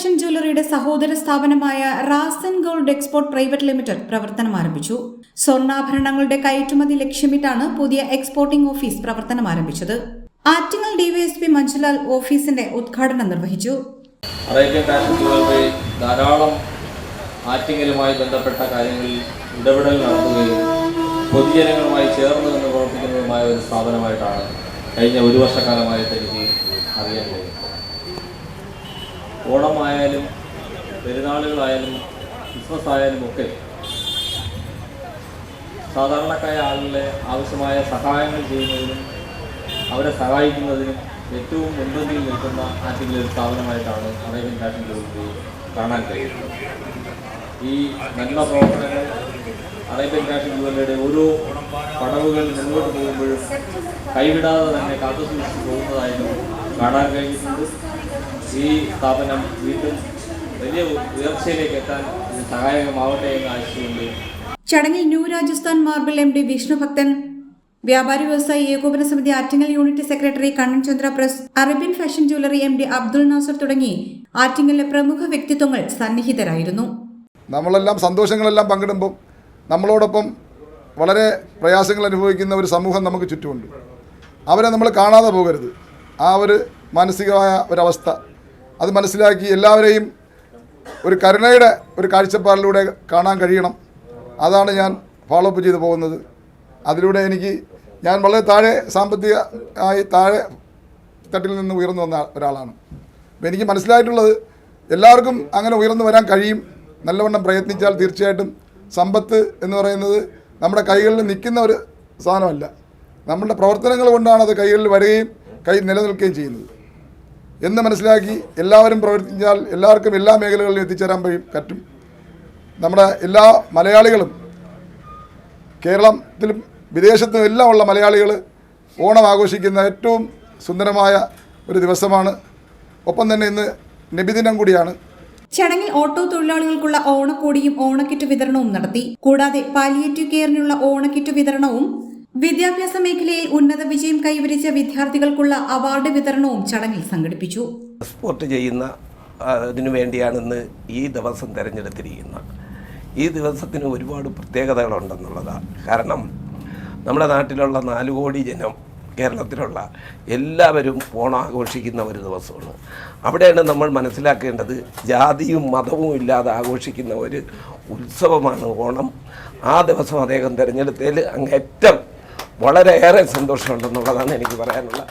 Fashion ജ്വല്ലറിയുടെ സഹോദര സ്ഥാപനമായ Rasan gold export private limited പ്രവർത്തനം ആരംഭിച്ചു. സ്വർണാഭരണങ്ങളുടെ കയറ്റുമതി ലക്ഷ്യമിട്ടാണ് പുതിയ എക്സ്പോർട്ടിംഗ് ഓഫീസ് പ്രവർത്തനം ആരംഭിച്ചത്. ആറ്റിങ്ങൽ ഡിവൈഎസ്പി മഞ്ജുലാൽ ഓഫീസിന്റെ ഉദ്ഘാടനം നിർവഹിച്ചു. അറേബ്യൻ ഫാഷൻ ജ്വല്ലറി ആറ്റിങ്ങലുമായി ബന്ധപ്പെട്ട കാര്യങ്ങളിൽ ഇടപെടൽ നടത്തുകയും പൊതുജനങ്ങളുമായി ചേർന്ന് നിന്ന് പ്രവർത്തിക്കുന്നതുമായ ഒരു സ്ഥാപനമായിട്ടാണ് കഴിഞ്ഞ ഒരു വർഷക്കാലമായിട്ട് എനിക്ക് അറിയാൻ കഴിയും ഓണമായാലും പെരുന്നാളുകളായാലും ക്രിസ്മസ് ആയാലും ഒക്കെ സാധാരണക്കായ ആളുകളെ ആവശ്യമായ സഹായങ്ങൾ ചെയ്യുന്നതിനും അവരെ സഹായിക്കുന്നതിനും ഏറ്റവും മുൻപന്തിയിൽ നിൽക്കുന്ന ആറ്റിന്റെ ഒരു സ്ഥാപനമായിട്ടാണ് അറേബ്യൻ ഫാഷൻ ഗ്രൂപ്പ് കാണാൻ കഴിയുന്നത്. ഈ നല്ല പ്രവർത്തനങ്ങൾ അറേബ്യൻ ഫാഷൻ ജ്വല്ലറിയുടെ ഓരോ പടവുകൾ മുന്നോട്ട് പോകുമ്പോഴും കൈവിടാതെ തന്നെ കാത്തുസൂക്ഷിച്ച് പോകുന്നതായിട്ടും കാണാൻ കഴിഞ്ഞിട്ടുണ്ട്. ഈ സ്ഥാപനം വീണ്ടും വലിയ ഉയർച്ചയിലേക്ക് എത്താൻ സഹായകമാവട്ടെ എന്ന് ആശിച്ചുകൊണ്ട് ചടങ്ങിൽ new Rajasthan marble M D Vishnubhakthan വ്യാപാരി വ്യവസായി ഏകോപന സമിതി Attingal unit secretary Kannan Chandra press Arabian fashion jewellery M D Abdul Nasar തുടങ്ങി ആറ്റിങ്ങലിലെ പ്രമുഖ വ്യക്തിത്വങ്ങൾ സന്നിഹിതരായിരുന്നു. നമ്മളെല്ലാം സന്തോഷങ്ങളെല്ലാം പങ്കിടുമ്പോൾ നമ്മളോടൊപ്പം വളരെ പ്രയാസങ്ങൾ അനുഭവിക്കുന്ന ഒരു സമൂഹം നമുക്ക് ചുറ്റുമുണ്ട്. അവരെ നമ്മൾ കാണാതെ പോകരുത്. ആ ഒരു മാനസികമായ ഒരവസ്ഥ അത് മനസ്സിലാക്കി എല്ലാവരെയും ഒരു കരുണയുടെ ഒരു കാഴ്ചപ്പാടിലൂടെ കാണാൻ കഴിയണം. അതാണ് ഞാൻ ഫോളോ അപ്പ് ചെയ്തു പോകുന്നത്. അതിലൂടെ എനിക്ക് ഞാൻ വളരെ താഴെ സാമ്പത്തിക ആയി താഴെ തട്ടിൽ നിന്ന് ഉയർന്നു വന്ന ഒരാളാണ്. അപ്പോൾ എനിക്ക് മനസ്സിലായിട്ടുള്ളത് എല്ലാവർക്കും അങ്ങനെ ഉയർന്നു വരാൻ കഴിയും. നല്ലവണ്ണം പ്രയത്നിച്ചാൽ തീർച്ചയായിട്ടും സമ്പത്ത് എന്ന് പറയുന്നത് നമ്മുടെ കൈകളിൽ നിൽക്കുന്ന ഒരു സാധനമല്ല. നമ്മുടെ പ്രവർത്തനങ്ങൾ കൊണ്ടാണ് അത് കൈകളിൽ വരികയും കൈ നിലനിൽക്കുകയും ചെയ്യുന്നത്. എന്ന് മനസ്സിലാക്കി എല്ലാവരും പ്രവർത്തിച്ചാൽ എല്ലാവർക്കും എല്ലാ മേഖലകളിലും എത്തിച്ചേരാൻ പറ്റും. നമ്മുടെ എല്ലാ മലയാളികളും കേരളത്തിലും വിദേശത്തും എല്ലാം ഉള്ള മലയാളികൾ ഓണം ആഘോഷിക്കുന്ന ഏറ്റവും സുന്ദരമായ ഒരു ദിവസമാണ്. ഒപ്പം തന്നെ ഇന്ന് നബിദിനം കൂടിയാണ്. ചടങ്ങിൽ ഓട്ടോ തൊഴിലാളികൾക്കുള്ള ഓണക്കോടിയും ഓണക്കിറ്റ് വിതരണവും നടത്തി. കൂടാതെ പാലിയേറ്റീവ് കെയറിനുള്ള ഓണക്കിറ്റ് വിതരണവും വിദ്യാഭ്യാസ മേഖലയിൽ ഉന്നത വിജയം കൈവരിച്ച വിദ്യാർത്ഥികൾക്കുള്ള അവാർഡ് വിതരണവും ചടങ്ങിൽ സംഘടിപ്പിച്ചു. സ്പോർട്ട് ചെയ്യുന്ന അതിനു വേണ്ടിയാണെന്ന് ഈ ദിവസം തിരഞ്ഞെടുത്തിരിക്കുന്നത് ഈ ദിവസത്തിന് ഒരുപാട് പ്രത്യേകതകളുണ്ടെന്നുള്ളതാണ് കാരണം നമ്മുടെ നാട്ടിലുള്ള നാല് കോടി ജനം കേരളത്തിലുള്ള എല്ലാവരും ഓണം ആഘോഷിക്കുന്ന ഒരു ദിവസമാണ്. അവിടെയാണ് നമ്മൾ മനസ്സിലാക്കേണ്ടത് ജാതിയും മതവും ഇല്ലാതെ ആഘോഷിക്കുന്ന ഒരു ഉത്സവമാണ് ഓണം. ആ ദിവസം അദ്ദേഹം തിരഞ്ഞെടുത്തതിൽ അങ്ങേറ്റം വളരെയേറെ സന്തോഷമുണ്ടെന്നുള്ളതാണ് എനിക്ക് പറയാനുള്ളത്.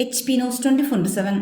H P news twenty four seven